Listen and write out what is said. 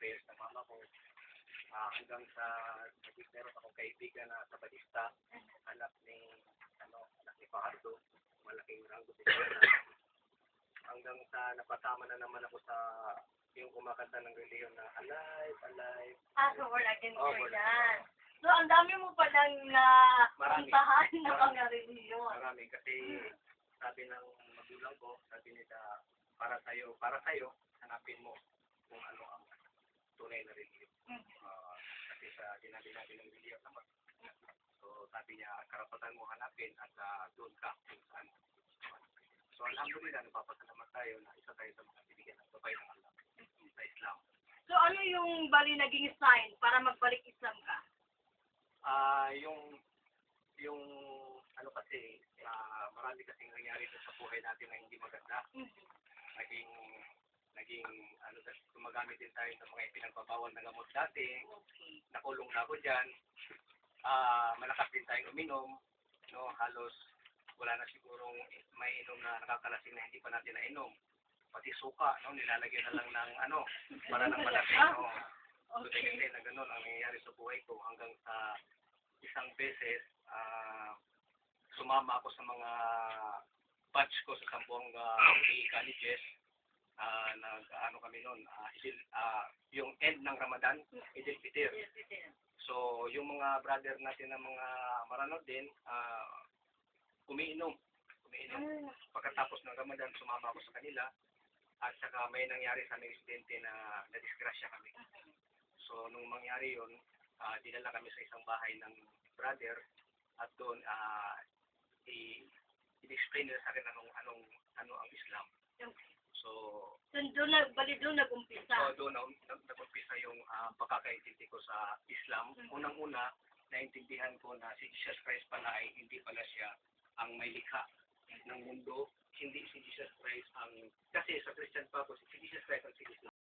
prayers ng mama ko. Ah, hanggang sa naging meron akong kaibigan na sa Batista, anak ni, ano, anak ni Fajardo, malaking ranggo din siya. Hanggang sa napasama na naman ako sa yung kumakanta ng reliyon na alive, alive. Ah, so we're again Oh, for we're- that. So, ang dami mo palang na puntahan na mga reliyon. Marami kasi sabi ng magulang ko, sabi nila para sa'yo, para sa'yo, hanapin mo kung ano ang tunay na reliyon. Mm. Ah, kasi sa sinabi natin ng reliyon naman. So sabi niya, karapatan mo hanapin at ah, doon ka kung saan. So alhamdulillah, napapasalamat tayo na isa tayo sa mga binigyan ng gabay ng Allah sa Islam. So, ano yung bali naging sign para magbalik Islam ka? Ah, yung yung ano kasi ah, marami kasing nangyari sa buhay natin na hindi maganda. Naging ano gumagamit din tayo ng mga ipinagbabawal na gamot dati. Okay. Nakulong na ako diyan. Ah, malakas din tayong uminom. No, halos wala na sigurong may inom na nakakalasing na hindi pa natin nainom. Pati suka, no, nilalagyan na lang ng ano, para ng malasing. No. So, Okay. kasi na ganun ang nangyayari sa buhay ko hanggang sa isang beses, ah, sumama ako sa mga batch ko sa Sambuanga colleges. Ah, nag ano kami noon, ah, Idil- ah, yung end ng Ramadan, Idil Fitr. So, yung mga brother natin na mga maranod din, ah, umiinom. Umiinom. Pagkatapos ng Ramadan, sumama ako sa kanila. At saka may nangyari sa aming insidente na nadisgrasya kami. So, nung mangyari yun, ah, dinala kami sa isang bahay ng brother. At doon, ah, i- i-explain nila sa akin anong, anong, ano ang Islam. Okay. So, doon na, bali doon nag-umpisa. so doon na, nag- nag-umpisa yung uh, pagkakaintindi ko sa Islam. Unang-una, naintindihan ko na si Jesus Christ pala ay hindi pala siya ang may likha ng mundo. Hindi si Jesus Christ ang,